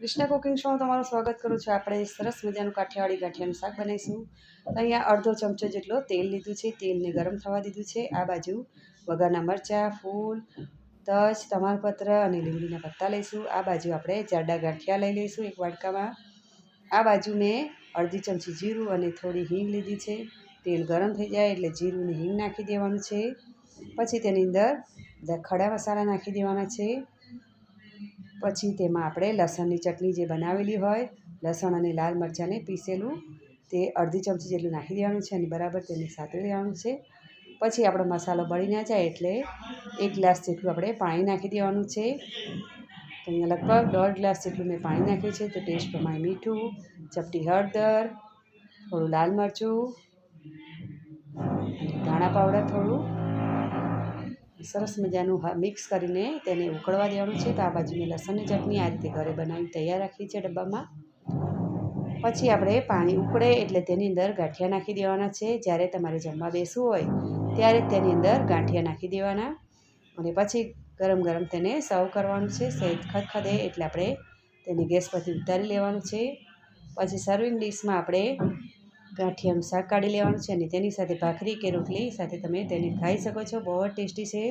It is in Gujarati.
કૃષ્ણ કુકિંગ શોમાં તમારું સ્વાગત કરું છું. આપણે સરસ મજાનું કાઠિયાવાડી ગાંઠિયાનું શાક બનાવીશું. અહીંયા અડધો ચમચો જેટલો તેલ લીધું છે. તેલને ગરમ થવા દીધું છે. આ બાજુ વઘારના મરચાં, ફૂલ, તજ, તમાલપત્ર અને લીંબડીના પત્તા લઈશું. આ બાજુ આપણે જાડા ગાંઠિયા લઈ લઈશું એક વાડકામાં. આ બાજુ મેં અડધી ચમચી જીરું અને થોડી હિંગ લીધી છે. તેલ ગરમ થઈ જાય એટલે જીરું હિંગ નાખી દેવાનું છે. પછી તેની અંદર ખડા મસાલા નાખી દેવાના છે. પછી તેમાં આપણે લસણની ચટણી જે બનાવેલી હોય, લસણ અને લાલ મરચાંને પીસેલું, તે અડધી ચમચી જેટલું નાખી દેવાનું છે અને બરાબર તેને સાતળી દેવાનું છે. પછી આપણો મસાલો બળી ના જાય એટલે એક ગ્લાસ જેટલું આપણે પાણી નાખી દેવાનું છે. તો અહીંયા લગભગ દોઢ ગ્લાસ જેટલું મેં પાણી નાખ્યું છે. તો ટેસ્ટ પ્રમાણે મીઠું, ચપટી હળદર, થોડું લાલ મરચું, ધાણા પાવડર થોડું સરસ મજાનું મિક્સ કરીને તેને ઉકળવા દેવાનું છે. તો આ બાજુ મેં લસણની ચટણી આ રીતે ઘરે બનાવી તૈયાર રાખી છે ડબ્બામાં. પછી આપણે પાણી ઉકળે એટલે તેની અંદર ગાંઠિયા નાખી દેવાના છે. જ્યારે તમારે જમવા બેસવું હોય ત્યારે તેની અંદર ગાંઠિયા નાખી દેવાના. અને પછી ગરમ ગરમ તેને સર્વ કરવાનું છે. સહેજ ખદખદે એટલે આપણે તેને ગેસ પરથી ઉતારી લેવાનું છે. પછી સર્વિંગ ડીશમાં આપણે ગાંઠિયાનું શાક કાઢી લેવાનું છે અને તેની સાથે ભાખરી કે રોટલી સાથે તમે તેને ખાઈ શકો છો. બહુ ટેસ્ટી છે.